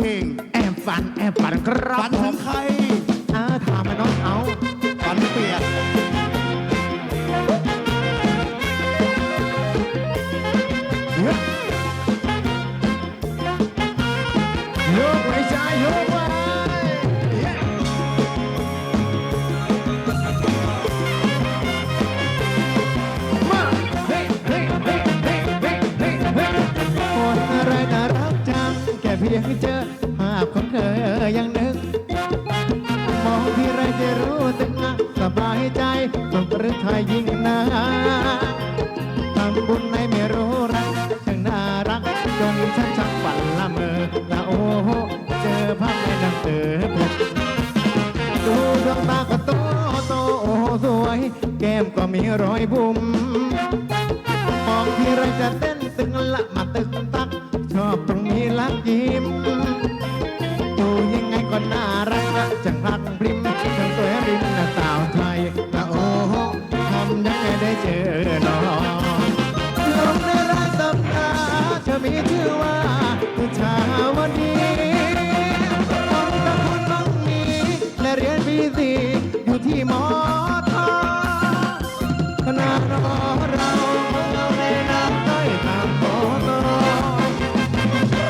เพลง แอบฝันแอบฝันครับฝันผถึมงใครเออถามมาน้องเอา ฝันเปียกโยกไว้ใจโยกไว้ ใจสุขหรือไทยยิ่งนาทำบุญในไม่รู้รักช่างน่ารักจนฉันชักฝันละเมอละโอ้โหเจอภาพในหนังสือร์ดูดวงตาก็โตโตโอ้สวย แก้มก็มีรอยบุ๋มมองที่ไรจะเต้นตึงละมาตึกตัก ชอบตรง จอน้องลงในรายสัปดาห์เธอมีชื่อว่าผู้ชาวดีมองตะคุณมังมีและเรียนปีสีอยู่ที่มอทอคณะรอเราเราในน้ำต้อยตามโตโต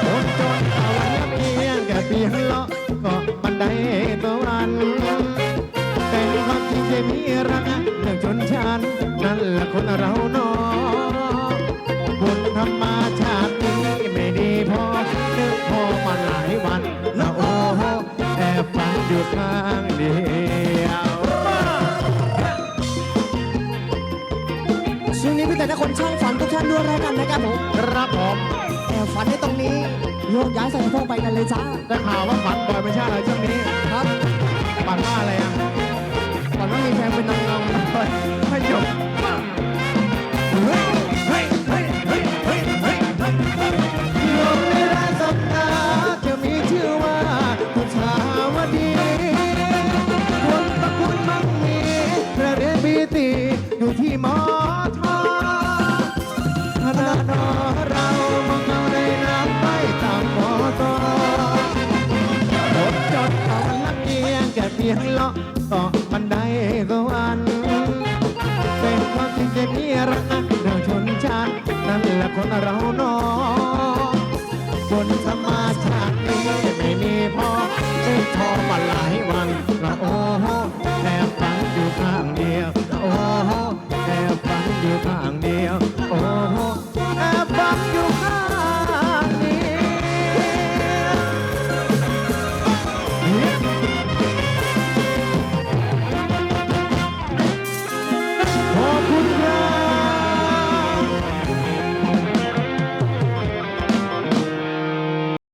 คนจนเอาวันเลี้ยงแค่เพียงเลาะก็บันได นนั่นแหละคนเราเนอบุญธรรมาชาตินี้ไม่ดีพอนึกพอมาหลายวันแล้วโอ้โหแอบฝันอยู่ข้างเดียวช่วงนี้พี่แต่ละคนช่างฝันทุกท่านด้วยแล้วกันนะครับผมครับผมแอบฝันในตรงนี้โยกย้ายใส่สะโพกไปกันเลยจ้าได้ข่าวว่าฝันบ่อยไม่ใช่เหรอช่วงนี้ครับฝันว่าอะไรอะฝันว่ามีแฟนเป็นนางงาม เสียงเลาะต่อมันไดสวรอันเป็นความจริงเสียงนี้รักนักเดิชนชาตินั่นแหละคนเรานอคนธรรมาชาตินี้ไม่มีพอไม่ทอมาหลายวันละโอ้โหแอบฝังอยู่ข้างเดียวโอ้โหแอบฝังอยู่ข้างเดียวโอ้โหแอบฝังอยู่ข้าง